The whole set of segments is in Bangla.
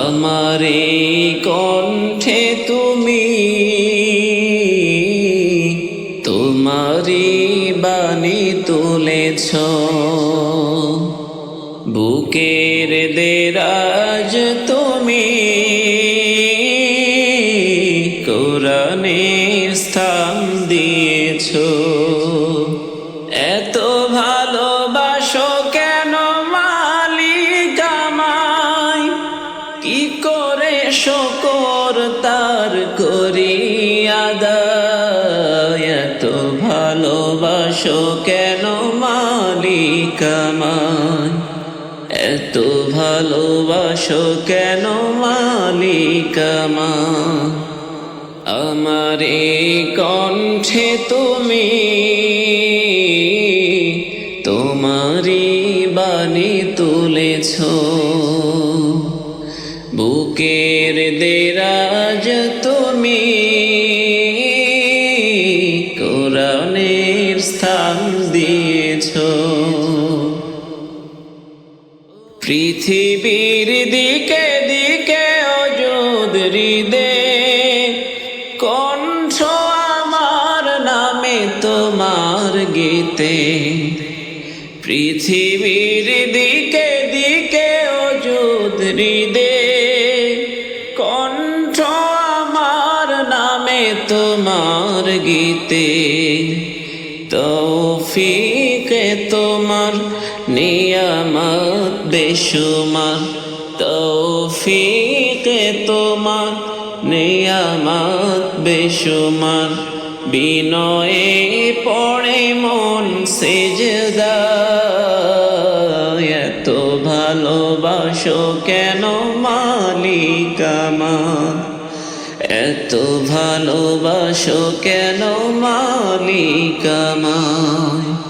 আমারে কণ্ঠে তুমি তোমারি বাণী তুলেছ। বুকের দেরাজ তুমি কোরআনে স্থান দিয়েছ। ভালোবাসো কেন মালিক এত ভালোবাসো কেন মালিক আমার কণ্ঠে তুমি তোমারি বাণী তুলেছ। পৃথিবীর দিকে দিকে অযোধ হৃদে, কণ্ঠ আমার নামে তোমার গীতে। পৃথিবীর দিকে দিকে অযোধ হৃদে, কণ্ঠ আমার নামে তোমার গীতে। তৌফিকে তোমার নিয়ামত বেশুমার? তৌফিকে তোমার নিয়ামত বেশুমার? বিনয়ে পড়ে মন সেজদা। এত ভালোবাসো কেন মালিক আমার এত ভালোবাসো কেন মালিক আমায়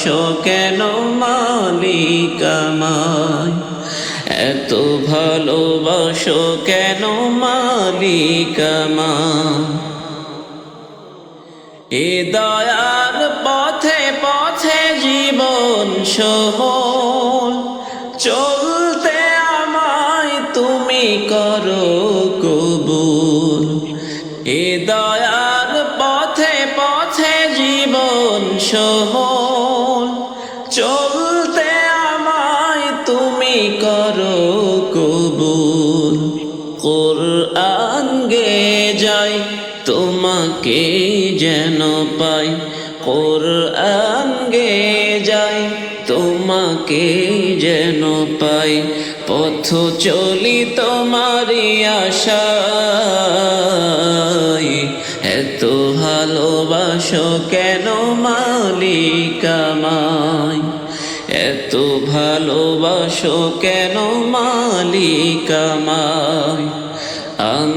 ভালোবাসো কেন মালিক এত ভালোবাসো কেন মালিক এ দয়ার পথে পথে জীবন সমল কোরআন গে যাই, তোমাকে যেন পাই। কোরআন গে যাই, তোমাকে যেন পাই। পথ চলি তোমারি আশায়। এত ভালোবাসো কেন মালিক আমায়? এত ভালোবাসো কেন মালিক আমায়?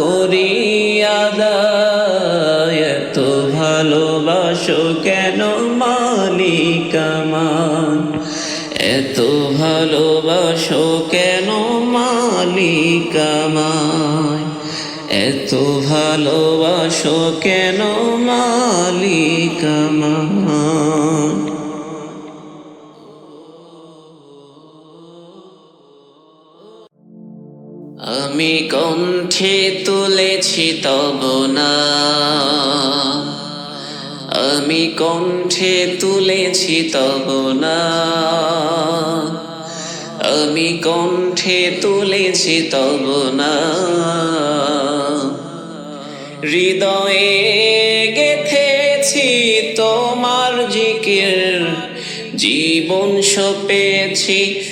তার করি আদায়, এত ভালোবাসো কেন মালিক আমায় এত ভালোবাসো কেন মালিক আমায় এত ভালোবাসো কেন মালিক আমি কণ্ঠে তুলেছি তব না। আমি কণ্ঠে তুলেছি তব না। আমি কণ্ঠে তুলেছি তব না। হৃদয়ে গেথেছি তোমার জিকির, জীবন সপেছি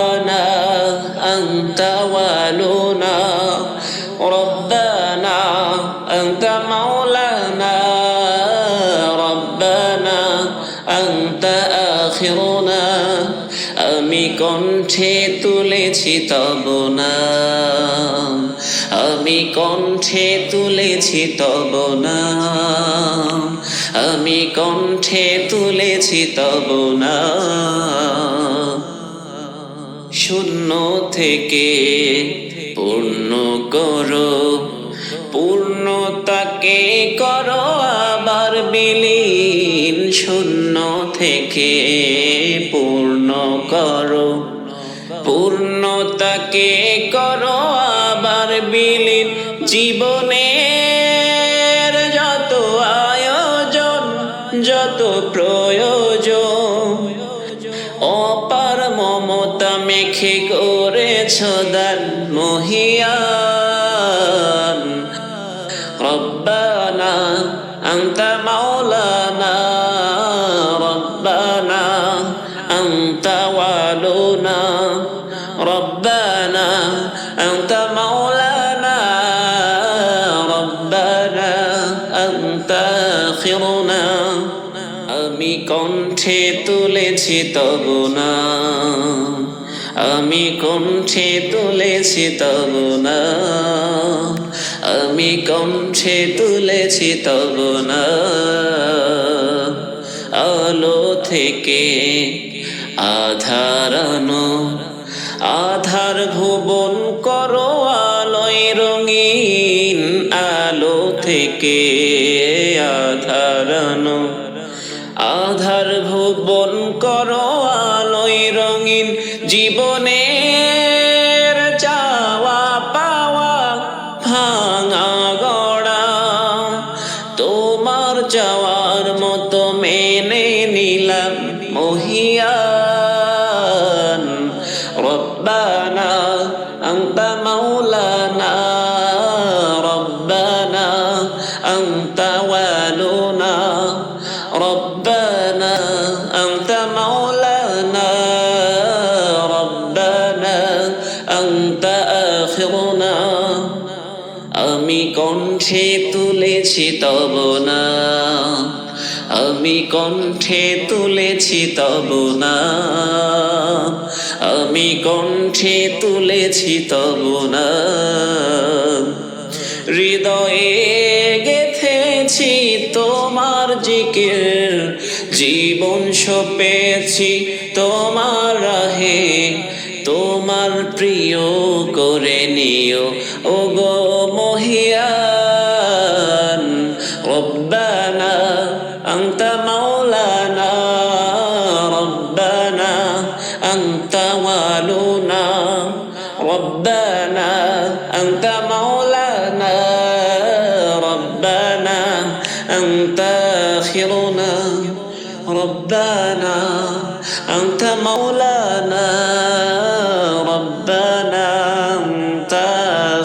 রব্বানা আন্তা ওয়ালুনা ربنا أنت مولانا ربنا أنت آخرنا আমি কণ্ঠে তুলেছি তব নাম আমি কণ্ঠে তুলেছি তব নাম আমি কণ্ঠে তুলেছি তব নাম শূন্য থেকে পূর্ণ করো পূর্ণতাকে করো, আবার বিলীন শূন্য থেকে পূর্ণ করো পূর্ণতাকে করো, আবার বিলীন জীবনের যত আয়োজন, যত প্রয়োজন মেখে করেছ দান মহিয়ান। রব্বানা আন্তা মাওলানা, রব্বানা আন্তা ওয়ালুনা, রব্বানা আন্তা মাওলানা, রব্বানা আন্তা আখিরুনা আমি কণ্ঠে তুলেছি তব না। আমি কণ্ঠে তুলেছি তব না আমি কণ্ঠে তুলেছি তব না আলো থেকে আধারানো আধার ভুবন করো আলোয় রঙিন। আলো থেকে আধারানো আধার ভুবন করো জীবনের চাওয়া পাওয়া ভাঙা গড়া তোমার যাওয়ার মতো মেনে নিলাম মহিয়ান। রব্বানা তব না। আমি কণ্ঠে তুলেছি তব না। আমি কণ্ঠে তুলেছি তব না। হৃদয়ে গেথেছি তোমার জিকির, জীবন সপেছি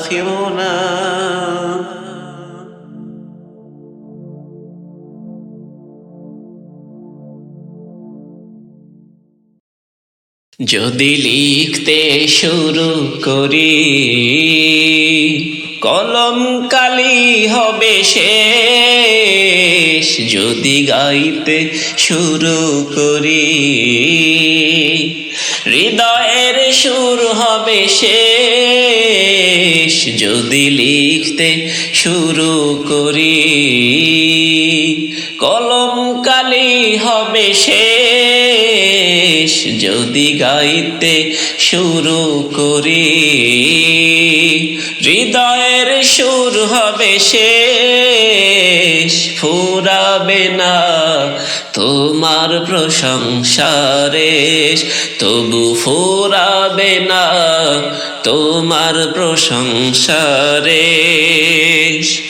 آخرنا যদি লিখতে শুরু করি কলম কালি হবে শেষ যদি গাইতে শুরু করি হৃদয়ের সুর হবে শেষ। যদি লিখতে শুরু করি, কলম কালি হবে শেষ। যদি গাইতে শুরু করি, হৃদয়ের সুর হবে শেষ, ফুরাবে না। তোমার প্রশংসারেশ তবু ফুরাবে না। তোমার প্রশংসারেশ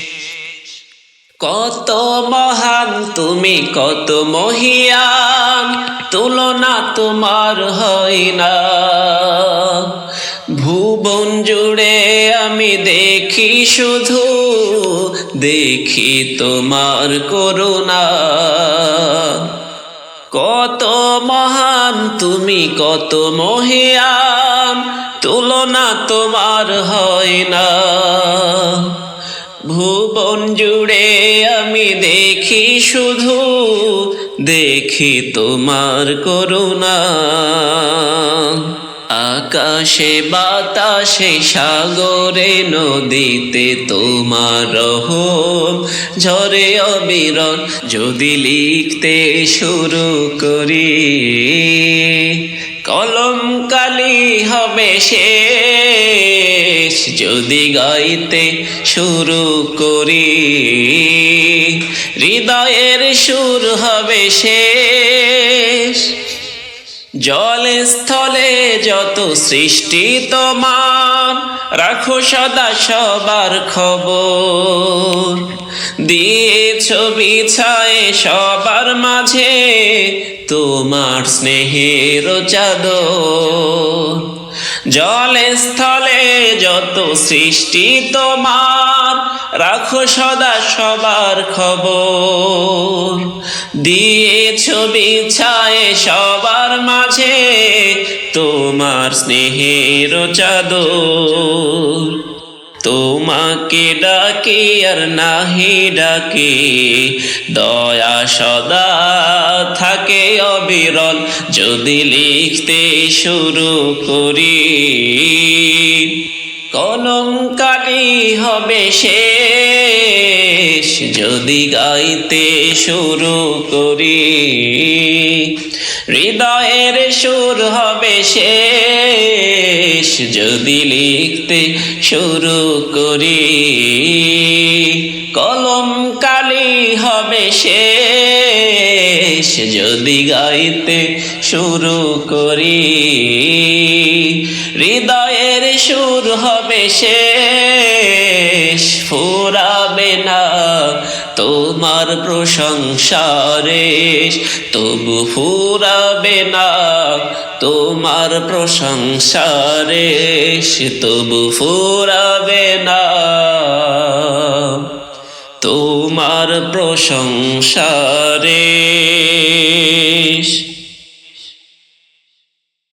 কত মহান, তুমি কত মহিয়ান, তুলনা তোমার হয় না। ভুবন জুড়ে আমি দেখি শুধু, দেখি তোমার করুণা। কত মহান, তুমি কত মহিয়ান তুলনা তোমার হয় না। ভুবন জুড়ে আমি দেখি শুধু, দেখি তোমার করুণা। আকাশে, বাতাসে, সাগরে, নদীতে তোমার রহম। ঝরে অবিরল যদি লিখতে শুরু করি, কলম কালি হবে শেষ। যদি গাইতে শুরু করি, হৃদয়ের সুর হবে শেষ। জলে স্থলে যত সৃষ্টি তোমার, রাখো সদা সবার খবর। দিয়েছ বিছায় সবার মাঝে তোমার স্নেহের চাদর। জলে স্থলে যত সৃষ্টি তোমার, রাখো সদা সবার খবর। দিয়েছ বিছায় সবার মাঝে তোমার স্নেহের চাদর। তোমাকে ডাকি আর নাহি ডাকি, দয়া সদা থাকে অবিরল। যদি লিখতে শুরু করি কলম কালি হবে শেষ। যদি গাইতে শুরু করি হৃদয়ের সুর হবে শেষ। যদি লিখতে শুরু করি, কলম কালি হবে শেষ। যদি গাইতে শুরু করি, হৃদয়ের সুর হবে শেষ। ফুরাবে না তোমার প্রশংসারেশ তবু ফুরাবে না। তোমার প্রশংসারেশ তবু ফুরাবে না। তোমার প্রশংসারেশ